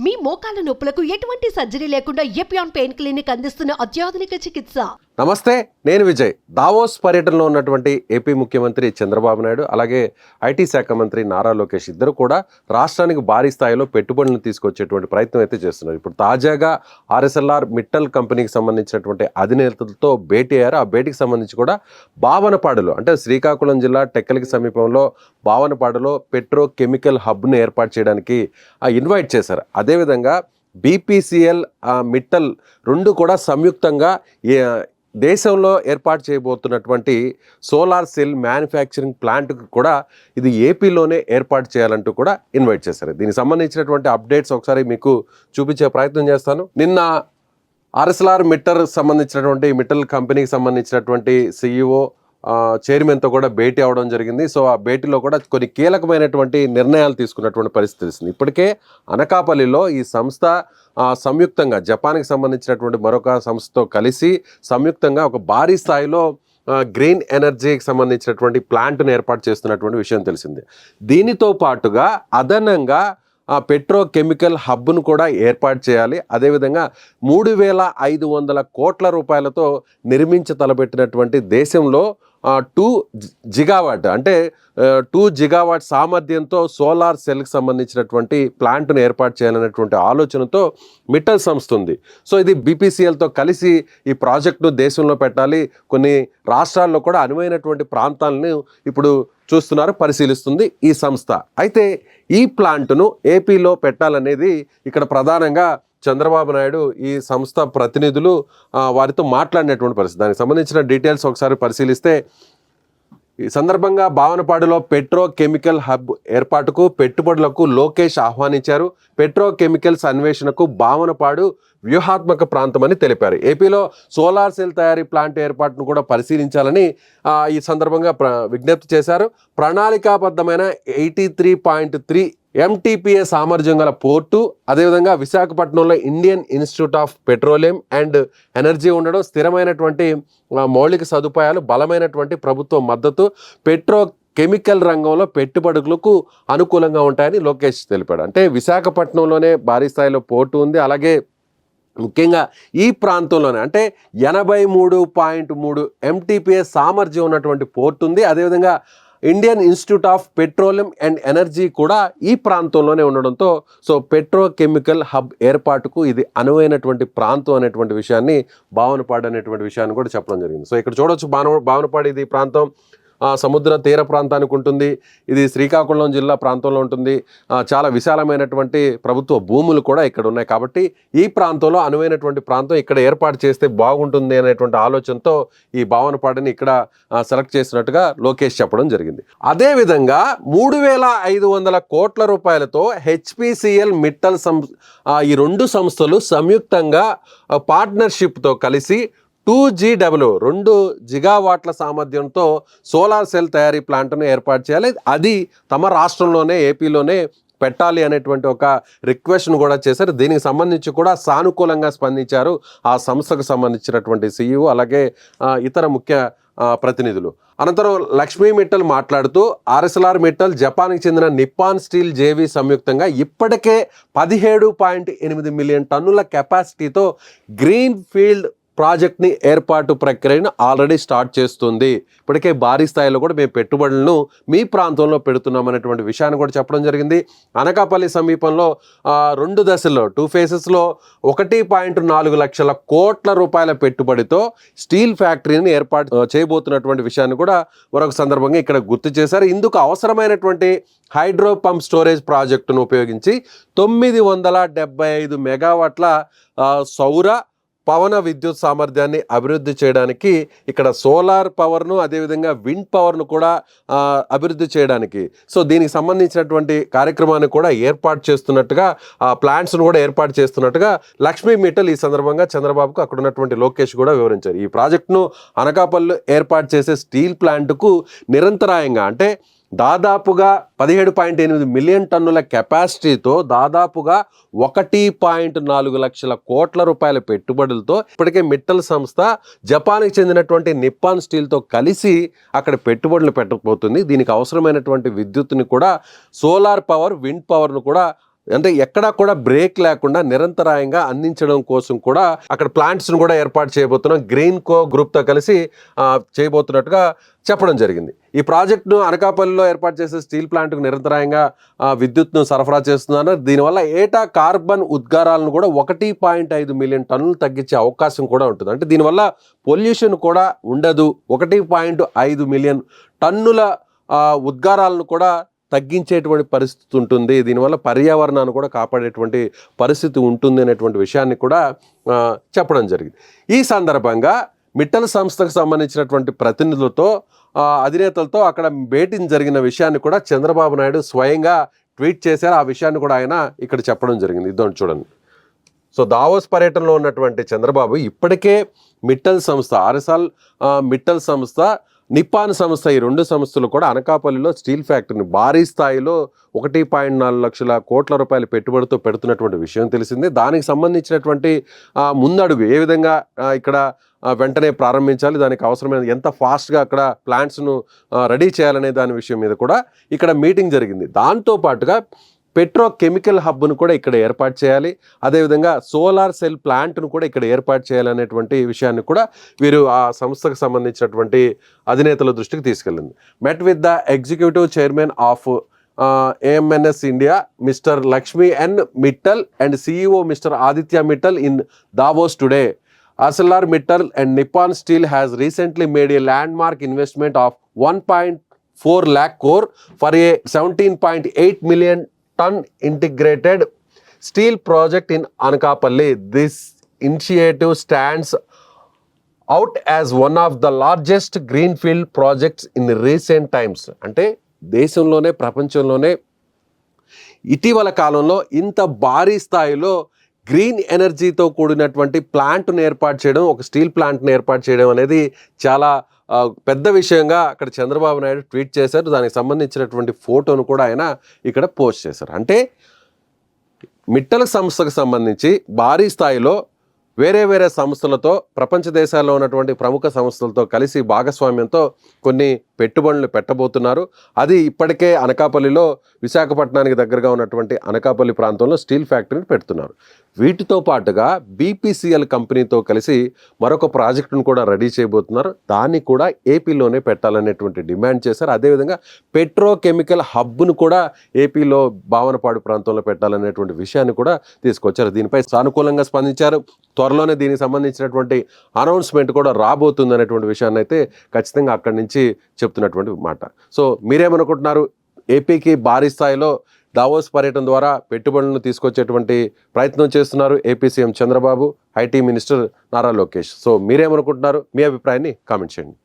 మీ మోకాల నొప్పులకు ఎటువంటి సర్జరీ లేకుండా ఎపియాన్ పెయిన్ క్లినిక్ అందిస్తున్న అత్యాధునిక చికిత్స? నమస్తే నేను విజయ్. దావోస్ పర్యటనలో ఉన్నటువంటి ఏపీ ముఖ్యమంత్రి చంద్రబాబు నాయుడు అలాగే ఐటీ శాఖ మంత్రి నారా లోకేష్ ఇద్దరు కూడా రాష్ట్రానికి భారీ స్థాయిలో పెట్టుబడులను తీసుకొచ్చేటువంటి ప్రయత్నం అయితే చేస్తున్నారు. ఇప్పుడు తాజాగా ఆర్ఎస్ఎల్ఆర్ మిట్టల్ కంపెనీకి సంబంధించినటువంటి అధినేతలతో భేటీ అయ్యారు. ఆ భేటీకి సంబంధించి కూడా భావనపాడులో అంటే శ్రీకాకుళం జిల్లా టెక్కలికి సమీపంలో భావనపాడులో పెట్రో కెమికల్ హబ్ను ఏర్పాటు చేయడానికి ఆ, ఇన్వైట్ చేశారు. అదేవిధంగా బీపీసీఎల్ మిట్టల్ రెండు కూడా సంయుక్తంగా దేశంలో ఏర్పాటు చేయబోతున్నటువంటి సోలార్ సెల్ మ్యానుఫ్యాక్చరింగ్ ప్లాంట్కి కూడా ఇది ఏపీలోనే ఏర్పాటు చేయాలంటూ కూడా ఇన్వైట్ చేశారు. దీనికి సంబంధించినటువంటి అప్డేట్స్ ఒకసారి మీకు చూపించే ప్రయత్నం చేస్తాను. నిన్న ఆర్ఎస్ఎల్ఆర్ మిట్టర్ సంబంధించినటువంటి మిట్టల్ కంపెనీకి సంబంధించినటువంటి సిఇఓ చైర్మన్తో కూడా భేటీ అవడం జరిగింది. సో ఆ భేటీలో కూడా కొన్ని కీలకమైనటువంటి నిర్ణయాలు తీసుకున్నటువంటి పరిస్థితి తెలిసింది. ఇప్పటికే అనకాపల్లిలో ఈ సంస్థ సంయుక్తంగా జపాన్కి సంబంధించినటువంటి మరొక సంస్థతో కలిసి సంయుక్తంగా ఒక భారీ స్థాయిలో గ్రీన్ ఎనర్జీకి సంబంధించినటువంటి ప్లాంట్ను ఏర్పాటు చేస్తున్నటువంటి విషయం తెలిసింది. దీనితో పాటుగా అదనంగా ఆ పెట్రోకెమికల్ హబ్ను కూడా ఏర్పాటు చేయాలి. అదేవిధంగా మూడు వేల ఐదు వందల కోట్ల రూపాయలతో నిర్మించ తలపెట్టినటువంటి దేశంలో టూ జిగావాట్ అంటే టూ జిగావాట్ సామర్థ్యంతో సోలార్ సెల్కి సంబంధించినటువంటి ప్లాంట్ను ఏర్పాటు చేయాలనేటువంటి ఆలోచనతో మిట్టల్ సంస్థ ఉంది. సో ఇది బీపీసీఎల్తో కలిసి ఈ ప్రాజెక్టును దేశంలో పెట్టాలి. కొన్ని రాష్ట్రాల్లో కూడా అనువైనటువంటి ప్రాంతాలను ఇప్పుడు చూస్తున్నారు పరిశీలిస్తుంది ఈ సంస్థ. అయితే ఈ ప్లాంట్ను ఏపీలో పెట్టాలనేది ఇక్కడ ప్రధానంగా చంద్రబాబు నాయుడు ఈ సంస్థ ప్రతినిధులు వారితో మాట్లాడినటువంటి పరిస్థితి. దానికి సంబంధించిన డీటెయిల్స్ ఒకసారి పరిశీలిస్తే ఈ సందర్భంగా భావనపాడులో పెట్రో కెమికల్ హబ్ ఏర్పాటుకు పెట్టుబడులకు లోకేష్ ఆహ్వానించారు. పెట్రో కెమికల్స్ అన్వేషణకు భావనపాడు వ్యూహాత్మక ప్రాంతమని తెలిపారు. ఏపీలో సోలార్ సెల్ తయారీ ప్లాంట్ ఏర్పాటును కూడా పరిశీలించాలని ఈ సందర్భంగా ప్ర విజ్ఞప్తి చేశారు. ప్రణాళికాబద్ధమైన eighty three point three MTPA సామర్థ్యం గల పోర్టు అదేవిధంగా విశాఖపట్నంలో Indian Institute of Petroleum and Energy ఉండడం స్థిరమైనటువంటి మౌలిక సదుపాయాలు బలమైనటువంటి ప్రభుత్వ మద్దతు పెట్రో కెమికల్ రంగంలో పెట్టుబడులకు అనుకూలంగా ఉంటాయని లోకేష్ తెలిపాడు. అంటే విశాఖపట్నంలోనే భారీ స్థాయిలో పోర్టు ఉంది. అలాగే ముఖ్యంగా ఈ ప్రాంతంలోనే అంటే ఎనభై మూడు పాయింట్ మూడు ఎంటీపీఎస్ సామర్థ్యం ఉన్నటువంటి పోర్ట్ ఉంది. అదేవిధంగా Indian Institute of Petroleum and Energy కూడా ఈ ప్రాంతంలోనే ఉండడంతో సో పెట్రోకెమికల్ హబ్ ఏర్పాటుకు ఇది అనువైనటువంటి ప్రాంతం అనేటువంటి విషయాన్ని భావనపాడు అనేటువంటి విషయాన్ని కూడా చెప్పడం జరిగింది. సో ఇక్కడ చూడొచ్చు భావన భావనపాడు ఇది ప్రాంతం. సముద్ర తీర ప్రాంతానికి ఉంటుంది. ఇది శ్రీకాకుళం జిల్లా ప్రాంతంలో ఉంటుంది. చాలా విశాలమైనటువంటి ప్రభుత్వ భూములు కూడా ఇక్కడ ఉన్నాయి. కాబట్టి ఈ ప్రాంతంలో అనువైనటువంటి ప్రాంతం ఇక్కడ ఏర్పాటు చేస్తే బాగుంటుంది అనేటువంటి ఆలోచనతో ఈ భావనపాడిని ఇక్కడ సెలెక్ట్ చేసినట్టుగా లోకేష్ చెప్పడం జరిగింది. అదేవిధంగా మూడు వేల ఐదు వందల కోట్ల రూపాయలతో హెచ్పిసిఎల్ మిట్టల్ సం ఈ రెండు సంస్థలు సంయుక్తంగా పార్ట్నర్షిప్తో కలిసి టూ జీ డబ్ల్యూ రెండు జిగావాట్ల సామర్థ్యంతో సోలార్ సెల్ తయారీ ప్లాంట్ను ఏర్పాటు చేయాలి. అది తమ రాష్ట్రంలోనే ఏపీలోనే పెట్టాలి అనేటువంటి ఒక రిక్వెస్ట్ను కూడా చేశారు. దీనికి సంబంధించి కూడా సానుకూలంగా స్పందించారు ఆ సంస్థకు సంబంధించినటువంటి సీఈఓ అలాగే ఇతర ముఖ్య ప్రతినిధులు. అనంతరం లక్ష్మీ మిట్టల్ మాట్లాడుతూ ఆర్ఎస్ఎల్ఆర్ మిట్టల్ జపాన్కి చెందిన నిప్పాన్ స్టీల్ జేవీ సంయుక్తంగా ఇప్పటికే పదిహేడు పాయింట్ ఎనిమిది మిలియన్ టన్నుల కెపాసిటీతో గ్రీన్ ఫీల్డ్ ప్రాజెక్ట్ని ఏర్పాటు ప్రక్రియను ఆల్రెడీ స్టార్ట్ చేస్తుంది. ఇప్పటికే భారీ స్థాయిలో కూడా మేము పెట్టుబడులను మీ ప్రాంతంలో పెడుతున్నాం అనేటువంటి విషయాన్ని కూడా చెప్పడం జరిగింది. అనకాపల్లి సమీపంలో రెండు దశల్లో టూ ఫేసెస్లో ఒకటి పాయింట్ నాలుగు లక్షల కోట్ల రూపాయల పెట్టుబడితో స్టీల్ ఫ్యాక్టరీని ఏర్పాటు చేయబోతున్నటువంటి విషయాన్ని కూడా మరొక సందర్భంగా ఇక్కడ గుర్తు చేశారు. ఇందుకు అవసరమైనటువంటి హైడ్రో పంప్ స్టోరేజ్ ప్రాజెక్టును ఉపయోగించి తొమ్మిది వందల డెబ్బై ఐదు మెగావాట్ల సౌర పవన విద్యుత్ సామర్థ్యాన్ని అభివృద్ధి చేయడానికి ఇక్కడ సోలార్ పవర్ను అదేవిధంగా విండ్ పవర్ను కూడా అభివృద్ధి చేయడానికి. సో దీనికి సంబంధించినటువంటి కార్యక్రమాన్ని కూడా ఏర్పాటు చేస్తున్నట్టుగా ఆ ప్లాంట్స్ను కూడా ఏర్పాటు చేస్తున్నట్టుగా లక్ష్మీ మిట్టల్ ఈ సందర్భంగా చంద్రబాబుకు అక్కడ ఉన్నటువంటి లోకేష్ కూడా వివరించారు. ఈ ప్రాజెక్టును అనకాపల్లి ఏర్పాటు చేసే స్టీల్ ప్లాంట్కు నిరంతరాయంగా అంటే దాదాపుగా పదిహేడు పాయింట్ ఎనిమిది మిలియన్ టన్నుల కెపాసిటీతో దాదాపుగా ఒకటి పాయింట్ నాలుగు లక్షల కోట్ల రూపాయల పెట్టుబడులతో ఇప్పటికే మిట్టల్ సంస్థ జపాన్కి చెందినటువంటి నిప్పాన్ స్టీల్తో కలిసి అక్కడ పెట్టుబడులు పెట్టకపోతుంది దీనికి అవసరమైనటువంటి విద్యుత్తుని కూడా సోలార్ పవర్ విండ్ పవర్ను కూడా అంటే ఎక్కడా కూడా బ్రేక్ లేకుండా నిరంతరాయంగా అందించడం కోసం కూడా అక్కడ ప్లాంట్స్ను కూడా ఏర్పాటు చేయబోతున్నాం. గ్రీన్ కో గ్రూప్తో కలిసి చేయబోతున్నట్టుగా చెప్పడం జరిగింది. ఈ ప్రాజెక్టును అనకాపల్లిలో ఏర్పాటు చేసే స్టీల్ ప్లాంట్కు నిరంతరాయంగా విద్యుత్ను సరఫరా చేస్తున్నారు. దీనివల్ల ఏటా కార్బన్ ఉద్గారాలను కూడా ఒకటి పాయింట్ ఐదు మిలియన్ టన్నులు తగ్గించే అవకాశం కూడా ఉంటుంది. అంటే దీనివల్ల పొల్యూషన్ కూడా ఉండదు. ఒకటి పాయింట్ ఐదు మిలియన్ టన్నుల ఉద్గారాలను కూడా తగ్గించేటువంటి పరిస్థితి ఉంటుంది. దీనివల్ల పర్యావరణాన్ని కూడా కాపాడేటువంటి పరిస్థితి ఉంటుంది అనేటువంటి విషయాన్ని కూడా చెప్పడం జరిగింది. ఈ సందర్భంగా మిట్టల్ సంస్థకు సంబంధించినటువంటి ప్రతినిధులతో అధినేతలతో అక్కడ భేటీ జరిగిన విషయాన్ని కూడా చంద్రబాబు నాయుడు స్వయంగా ట్వీట్ చేశారు. ఆ విషయాన్ని కూడా ఆయన ఇక్కడ చెప్పడం జరిగింది. ఇదో చూడండి. సో దావోస్ పర్యటనలో ఉన్నటువంటి చంద్రబాబు ఇప్పటికే మిట్టల్ సంస్థ ఆర్ఎస్ఆల్ మిట్టల్ సంస్థ నిప్పాన్ సంస్థ ఈ రెండు సంస్థలు కూడా అనకాపల్లిలో స్టీల్ ఫ్యాక్టరీని భారీ స్థాయిలో ఒకటి పాయింట్ నాలుగు లక్షల కోట్ల రూపాయల పెట్టుబడితో పెడుతున్నటువంటి విషయం తెలిసింది. దానికి సంబంధించినటువంటి ముందడుగు ఏ విధంగా ఇక్కడ వెంటనే ప్రారంభించాలి దానికి అవసరమైన ఎంత ఫాస్ట్గా అక్కడ ప్లాంట్స్ను రెడీ చేయాలనే దాని విషయం మీద కూడా ఇక్కడ మీటింగ్ జరిగింది. దాంతో పాటుగా పెట్రోకెమికల్ హబ్ను కూడా ఇక్కడ ఏర్పాటు చేయాలి. అదేవిధంగా సోలార్ సెల్ ప్లాంట్ను కూడా ఇక్కడ ఏర్పాటు చేయాలనేటువంటి విషయాన్ని కూడా వీరు ఆ సంస్థకు సంబంధించినటువంటి అధినేతల దృష్టికి తీసుకెళ్ళింది. Met with the executive chairman of AMNS India mister Lakshmi N Mittal and CEO mister Aditya Mittal in Davos today Arcelor Mittal and Nippon Steel has recently made a landmark investment of one point four lakh crore for a seventeen point eight million ton integrated steel project in Anakapalli this initiative stands out as one of the largest green field projects in recent times అంటే దేశంలోనే ప్రపంచంలోనే ఇటీవల కాలంలో ఇంత భారీ స్థాయిలో green ఎనర్జీతో కూడినటువంటి ప్లాంట్ను ఏర్పాటు చేయడం ఒక స్టీల్ ప్లాంట్ను ఏర్పాటు చేయడం అనేది చాలా పెద్ద విషయంగా అక్కడ చంద్రబాబు నాయుడు ట్వీట్ చేశారు. దానికి సంబంధించినటువంటి ఫోటోను కూడా ఆయన ఇక్కడ పోస్ట్ చేశారు. అంటే మిట్టల సంస్థకు సంబంధించి భారీ స్థాయిలో వేరే వేరే సంస్థలతో ప్రపంచ దేశాల్లో ఉన్నటువంటి ప్రముఖ సంస్థలతో కలిసి భాగస్వామ్యంతో కొన్ని పెట్టుబడులు పెట్టబోతున్నారు. అది ఇప్పటికే అనకాపల్లిలో విశాఖపట్నానికి దగ్గరగా ఉన్నటువంటి అనకాపల్లి ప్రాంతంలో స్టీల్ ఫ్యాక్టరీని పెడుతున్నారు. వీటితో పాటుగా బీపీసీఎల్ కంపెనీతో కలిసి మరొక ప్రాజెక్టును కూడా రెడీ చేయబోతున్నారు. దాన్ని కూడా ఏపీలోనే పెట్టాలనేటువంటి డిమాండ్ చేశారు. అదేవిధంగా పెట్రోకెమికల్ హబ్ను కూడా ఏపీలో భావనపాడు ప్రాంతంలో పెట్టాలనేటువంటి విషయాన్ని కూడా తీసుకొచ్చారు. దీనిపై సానుకూలంగా స్పందించారు. త్వరలోనే దీనికి సంబంధించినటువంటి అనౌన్స్మెంట్ కూడా రాబోతుంది అనేటువంటి విషయాన్ని అయితే ఖచ్చితంగా అక్కడి నుంచి చెప్తున్నటువంటి మాట. సో మీరేమనుకుంటున్నారు? ఏపీకి భారీ స్థాయిలో దావోస్ పర్యటన ద్వారా పెట్టుబడులను తీసుకొచ్చేటువంటి ప్రయత్నం చేస్తున్నారు AP CM Chandrababu IT minister Nara Lokesh. So మీరేమనుకుంటున్నారు? మీ అభిప్రాయాన్ని కామెంట్ చేయండి.